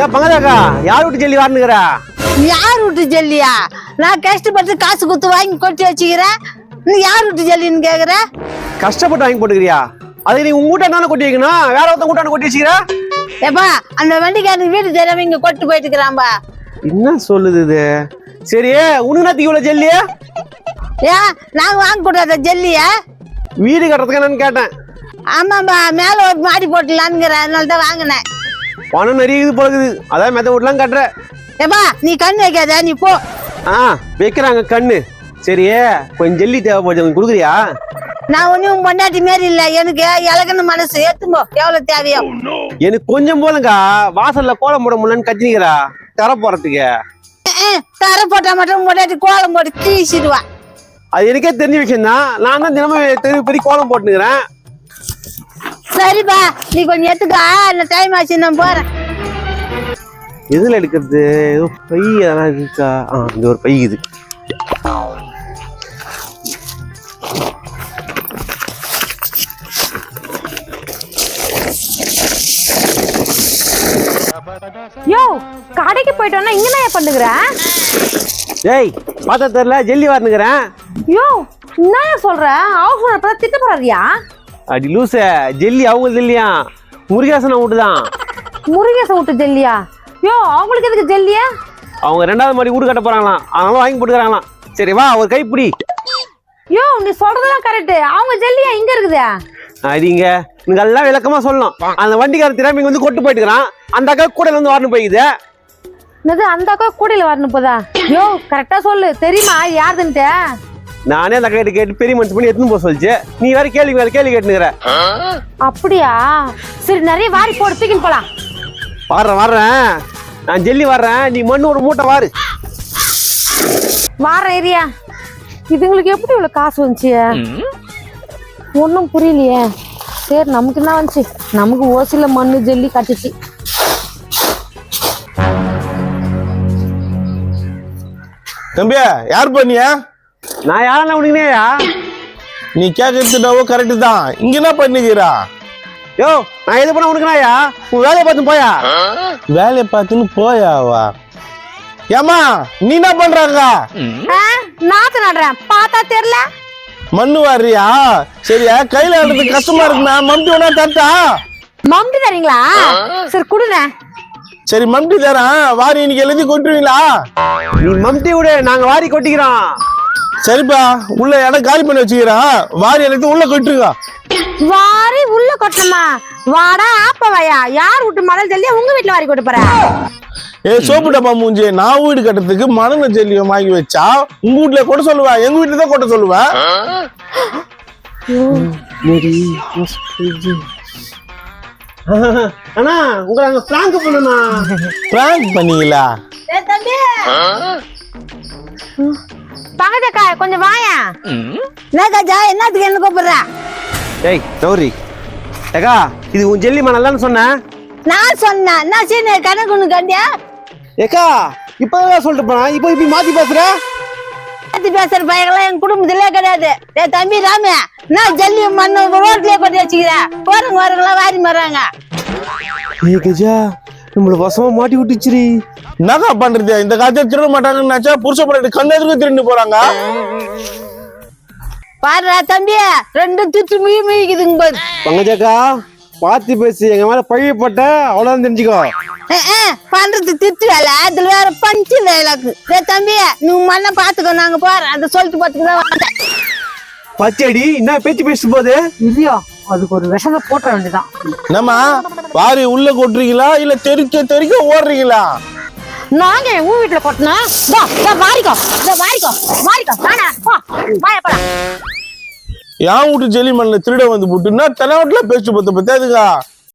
ஏ பங்கதாக்கா யார் விட்டு ஜல்லி வாருனுக்கிறா யார் விட்டு ஜல்லியா? நான் கஷ்டப்பட்டு காசு கொடுத்து வாங்கி கொட்டி வச்சுக்கிறேன். நீ யார் விட்டு ஜல்லின்னு கேக்குற? கஷ்டப்பட்டு வாங்கி போட்டுக்கிறியா? அது நீ உங்க வீட்டை தானே கொட்டி வைக்கணும்? வேற ஒருத்தன் கூட்டான கொட்டி வச்சுக்கிறா? ஏப்பா அந்த வண்டிக்காரன் வீடு தெரியாம இங்க கொட்டு போயிட்டு இருக்கிறான்பா என்ன சொல்லுது இது? சரி உனக்கு நேரத்துக்கு இவ்வளவு ஜல்லி? ஏன் நாங்க வாங்க கூடாத ஜல்லியா? வீடு கட்டுறதுக்கு என்னன்னு கேட்டேன். ஆமாம்பா மேல ஒரு மாடி போட்டலான்ங்கிற அதனால தான் வாங்கினேன். பணம் நிறைய இது போகுது. அதான் மெத்த வீட்டுலாம் கட்டுற. ஏப்பா நீ கண் வைக்காத நீ போ. ஆ வைக்கிறாங்க கண்ணு. சரி கொஞ்சம் ஜல்லி தேவைப்படுது. கொஞ்சம் கொடுக்குறியா? நான் ஒன்னும் பொண்டாட்டி மாரி இல்ல. எனக்கு இலகன மனசு. ஏத்தும்போ எவ்வளவு தேவையோ. எனக்கு கொஞ்சம் போலங்கா வாசல்ல கோலம் போட முடியலன்னு கத்தினிக்கிறா தர போறதுக்கு. தர போட்டா மட்டும் பொண்டாட்டி கோலம் போட்டு கீசிடுவா அது எனக்கே தெரிஞ்ச விஷயம் தான் நான் தான் தினமும் தெரு பெரிய கோலம் போட்டுக்கிறேன் சரிப்பா நீ கொஞ்சம் எடுத்துக்கா. இந்த டைம் ஆச்சு நான் போறேன். எதுல எடுக்கிறது? ஏதோ பை அதெல்லாம் இருக்கா? ஆ இந்த ஒரு பை இது. யோ கடைக்கு போயிட்டு வந்தா இங்க என்ன பண்ணுகிற? ஏய் பார்த்தா தெரியல ஜல்லி வாருனுக்கிறேன். யோ என்ன சொல்ற? ஓனர் பார்த்தா திட்ட போறாரியா? அடி லூச ஜல்லி அவங்க ஜல்லியா? முருகேசனை வீட்டு தான் முருகேச விட்டு ஜெல்லியா? யோ அவங்களுக்கு எதுக்கு ஜெல்லியா? அவங்க ரெண்டாவது மாடி வீடு கட்ட போறாங்களாம். அதனால வாங்கி போட்டுக்கிறாங்களாம். சரி வா ஒரு கைப்பிடி. யோ நீ சொல்றதெல்லாம் கரெக்ட் அவங்க ஜெல்லியா இங்க இருக்குது? அடிங்க நீங்க எல்லாம் விளக்கமா சொல்லணும். அந்த வண்டிக்காரன் திறமை இங்க வந்து கொட்டு போயிட்டுக்கிறான். அந்த அக்கா கூட வந்து வரணும் போய்க்குது. என்னது அந்த அக்கா கூடையில வரணும் போதா? யோ கரெக்டா சொல்லு. தெரியுமா யாருதுன்ட்டு? நானே அந்த கிட்ட கேட்டு பெரிய மனுஷன் பண்ணி எடுத்துன்னு போக சொல்லிச்சு? நீ வேற கேள்வி வேற கேள்வி கேட்டுனுக்குற. அப்படியா? சரி நிறைய வாரி போடு தூக்கின்னு போலாம். வர்றேன் வர்றேன் நான் ஜல்லி வர்றேன் நீ மண்ணு ஒரு மூட்டை வாரு வார ஏரியா. இதுங்களுக்கு எப்படி இவ்வளவு காசு வந்துச்சு? ஒன்றும் புரியலையே. சரி நமக்கு என்ன வந்துச்சு? நமக்கு ஓசில மண்ணு ஜல்லி கட்டுச்சு. தம்பியா யார் பண்ணியா நான் யாரெல்லாம் உனக்குனேயா? நீ கேட்கறதுடாவோ கரெக்டு தான். இங்க என்ன பண்ணிக்கிறா? யோ நான் எது பண்ண உனக்குனாயா? உன் வேலையை பார்த்து போயா? வேலையை பார்த்துன்னு போயாவா? ஏமா நீ என்ன பண்றாங்க? ஆ, நாத்து நடுறேன். பார்த்தா தெரியல. மண்ணு வாரியா? சரியா? கையில எடுறது கஷ்டமா இருக்குண்ணா. மம்டி வேணா தட்டா? மம்டி தரீங்களா? சரி கொடுங்க சரி மம்டி தரேன். வாரி இன்னைக்கு எழுதி கொட்டுவீங்களா? நீ மம்டி விடு நாங்க வாரி கொட்டிக்கிறோம். சரிப்பா உள்ள இடம் காலி பண்ணி வச்சுக்கிறேன் வாரி எழுதி உள்ள கொட்டுருங்க வாரி உள்ள கொட்டணுமா? வாடா ஆப்பவாயா? யார் விட்டு மணல் ஜல்லி உங்க வீட்டுல வாரி கொட்ட போற? ஏ சோப்பு டப்பா மூஞ்சி நான் வீடு கட்டுறதுக்கு மணல் ஜல்லியம் வாங்கி வச்சா உங்க வீட்டுல கொட்ட சொல்லுவேன் எங்க வீட்டுல தான் கொட்ட சொல்லுவேன் அண்ணா உங்களை அங்க பிராங்க் பண்ணனா பிராங்க் பண்ணீங்களா? தம்பி. பங்கஜக்கா கொஞ்சம் வாயா. என்ன கஜா என்னத்துக்கு என்ன கூப்பிடுற? ஏய் கௌரி. ஏக்கா இது உன் ஜெல்லி மணல் சொன்னேன் நான் சொன்னேன் நான் சீன கணக்கு ஒண்ணு கண்டியா ஏக்கா இப்பதான் சொல்லிட்டு போனா இப்போ இப்படி மாத்தி பேசுற? மாத்தி பேசுற பையங்களாம் என் குடும்பத்திலே கிடையாது. ஏ தம்பி ராமே நான் ஜல்லி மண்ணு ரோட்லயே கொட்டி வச்சுக்கிறேன் போறவங்க வரவங்களாம் வாரி மாறாங்க ஏய் கஜா நம்மள வசமா மாட்டி விட்டுச்சுரி என்னக்கா பண்றது? இந்த காலத்துல திருட மாட்டாங்கன்னு நினைச்சா புருஷ பொண்ணு கண்ணெதுக்கு திருண்டு போறாங்க. பாருடா தம்பி ரெண்டு திட்டு மீ மீக்குதுங்க பாரு. பங்கஜக்கா பார்த்து பேசு. எங்க மேல பழியப்பட்ட அவ்வளவுதான் தெரிஞ்சுக்கோ. பண்றது திட்டு வேலை. அதுல வேற பஞ்சு வேலைக்கு ஏ தம்பி நீ மண்ணை பாத்துக்கோ நாங்க போறோம். அதை சொல்லிட்டு பாத்துக்கு பச்சடி என்ன பேச்சு பேசும் போது இல்லையோ? அதுக்கு ஒரு விஷத்தை போட்ட வேண்டியதான் என்னம்மா? வாரி உள்ள கொட்டுறீங்களா? இல்ல தெறிக்க தெறிக்க ஓடுறீங்களா? நாங்க ஊர் வீட்டுல இதோ வாரிக்கோ வாரிக்கோ வாரிக்கோ என் வீட்டு ஜெலி மண்ணில் திருட வந்து போட்டுன்னா தெனாவட்டில் பேச்சு பத்த பத்தாதுக்கா.